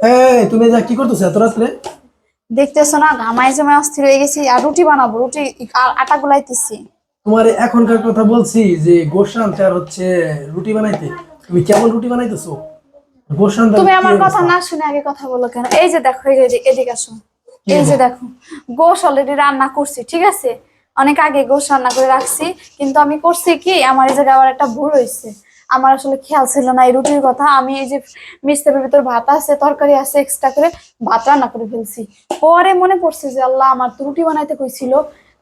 এই তুমি যা কি করতেছো এত রাত্রে? দেখতেছো না ঘামাই জমে অস্থির হয়ে গেছি আর রুটি বানাবো রুটি আ- আটা গুলাইতেছি। তোমার এখনকার কথা বলছি যে চার হচ্ছে রুটি বানাইতে। তুমি কেমন রুটি বানাইতেছো? গোসান তুমি আমার কথা না শুনে আগে কথা বলো কেন? এই যে দেখো এই যে এদিকে আসো। এই যে দেখো গোশ অলরেডি রান্না করছি ঠিক আছে? অনেক আগে গোশ রান্না করে রাখছি কিন্তু আমি করছি কি আমার এই জায়গায় আবার একটা ভুল হয়েছে। আমার আসলে খেয়াল ছিল না এই রুটির কথা। আমি এই যে মিস্তের ভিতর ভাত আছে তরকারি আছে এক্সট্রা করে ভাত রান্না করে ফেলছি। পরে মনে পড়ছে যে আল্লাহ আমার তো রুটি বানাইতে কইছিল।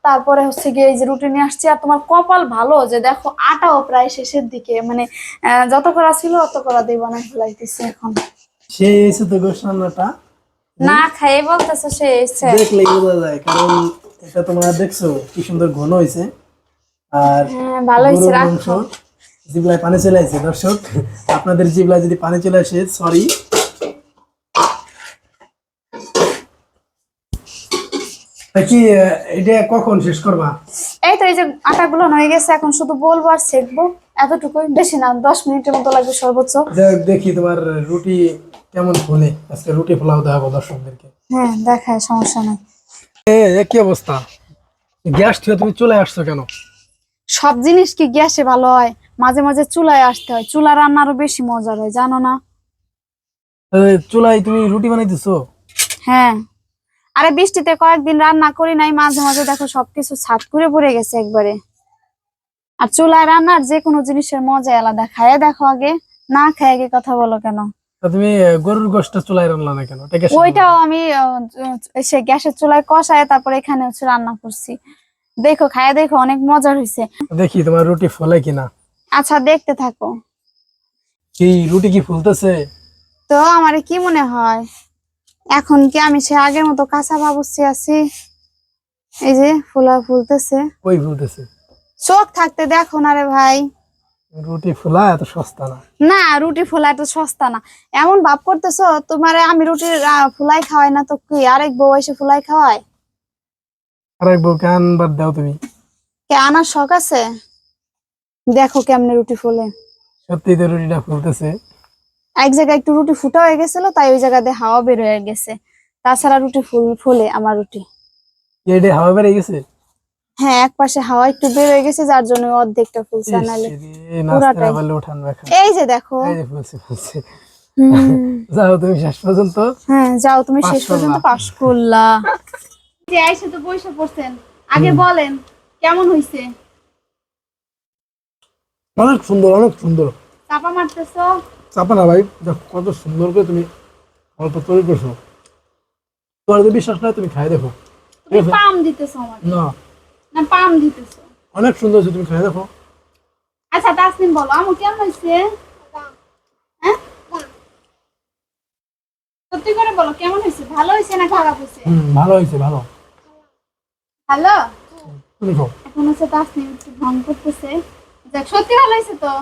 তারপরে হচ্ছে গিয়ে এই যে রুটি নিয়ে আসছি আর তোমার কপাল ভালো যে দেখো আটাও প্রায় শেষের দিকে। মানে যত করা ছিল অত করা দিয়ে বানাই ফেলাইতেছি এখন। সেই এসে তো গোসান্নাটা না খাই বলতেছে সে এসছে দেখলেই বোঝা যায় কারণ এটা তোমরা দেখছ কি সুন্দর ঘন হয়েছে আর হ্যাঁ ভালো হয়েছে রাখো। জিবলায় পানি চলে আসছে দর্শক। আপনাদের জিবলায় যদি পানি চলে আসে সরি কি এটা কখন শেষ করবা? এই তো এই যে আটাগুলো হয়ে গেছে এখন শুধু বলব আর সেকবো এতটুকুই বেশি না দশ মিনিটের মতো লাগবে সর্বোচ্চ। দেখি তোমার রুটি কেমন ফুলে আজকে রুটি ফোলাও দেখাবো দর্শকদেরকে। হ্যাঁ দেখায় সমস্যা নাই। এ এ কি অবস্থা? গ্যাস থেকে তুমি চলে আসছো কেন? সব জিনিস কি গ্যাসে ভালো হয়? মাঝে মাঝে চুলায় আসতে হয়। চুলা রান্নারও বেশি মজার হয় জানো না? চুলায় তুমি রুটি বানাইতেছো? হ্যাঁ। আরে বৃষ্টিতে কয়েকদিন রান্না করি নাই মাঝে মাঝে দেখো সবকিছু ছাদ করে পড়ে গেছে একবারে। আর চুলায় রান্নার যে কোনো জিনিসের মজা আলাদা। খায় দেখো আগে না খায় আগে কথা বলো কেন? তুমি গরুর গোশটা চুলায় রান্না না কেন? ওইটাও আমি সে গ্যাসের চুলায় কষায় তারপরে এখানে হচ্ছে রান্না করছি। দেখো খায় দেখো অনেক মজার হয়েছে বানাও? দেখি তোমার রুটি ফলে কিনা। আচ্ছা দেখতে থাকো। কি রুটি কি ফুলতেছে? তো আমার কি মনে হয়? এখন কি আমি সে আগের মতো কাঁচা বাবুসি আছি? এই যে ফুলা ফুলতেছে। কই ফুলতেছে? চোখ থাকতে দেখো না রে ভাই। রুটি ফুলা এত সস্তা না। না রুটি ফুলা এত সস্তা না। এমন ভাব করতেছো তোমার আমি রুটি ফুলাই খাওয়াই না তো কি আরেক বউ এসে ফুলাই খাওয়ায়? আরেক বউ কান বাদ দাও তুমি। কে আনার শখ আছে? দেখো কেমনে রুটি ফুলে। সত্যি তো রুটিটা ফুলতেছে। এক জায়গায় একটু রুটি ফুটা হয়ে গেছিল তাই ওই জায়গা দিয়ে হাওয়া বের হয়ে গেছে। তাছাড়া রুটি ফুল ফুলে আমার রুটি। এটা হাওয়া বেড়ে গেছে? হ্যাঁ এক পাশে হাওয়া একটু বের হয়ে গেছে যার জন্য অর্ধেকটা ফুলছে পুরাটাই। রাখা। এই যে দেখো। এই যে ফুলছে ফুলছে। যাও তুমি শেষ পর্যন্ত। হ্যাঁ যাও তুমি শেষ পর্যন্ত। পাস করলা। যে আইসে তো বসে পড়ছেন। আগে বলেন কেমন হইছে? অনেক সুন্দর অনেক সুন্দর। চাপা মারতেছো? চাপা না ভাই দেখো কত সুন্দর করে তুমি অল্প তৈরি করছ। তোমার যদি বিশ্বাস নয় তুমি খাই দেখো। তুমি পাম দিতেছো না। না পাম দিতেছো। অনেক সুন্দর তুমি খাই দেখো। আচ্ছা তাসনিম বলো আমু কেমন হয়েছে? হ্যাঁ? সত্যি করে বলো কেমন হয়েছে? ভালো হয়েছে না খারাপ হয়েছে? হুম ভালো হয়েছে ভালো। ভালো? তুমি খাও। এখন হচ্ছে তাসনিম একটু ভং করতেছে। যাক সত্যি ভালো হয়েছে তো।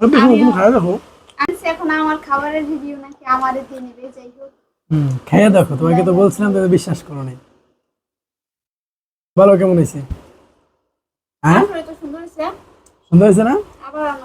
আমি তুমি খাই দেখো। আমি এখন আমার খাবারের রিভিউ নাকি আমারে দিয়ে নেবে যাই হোক। হুম খেয়ে দেখো তোমাকে তো বলছিলাম তুমি বিশ্বাস করো নাই। ভালো কেমন হয়েছে? হ্যাঁ? সুন্দর হয়েছে। না? আবার আমি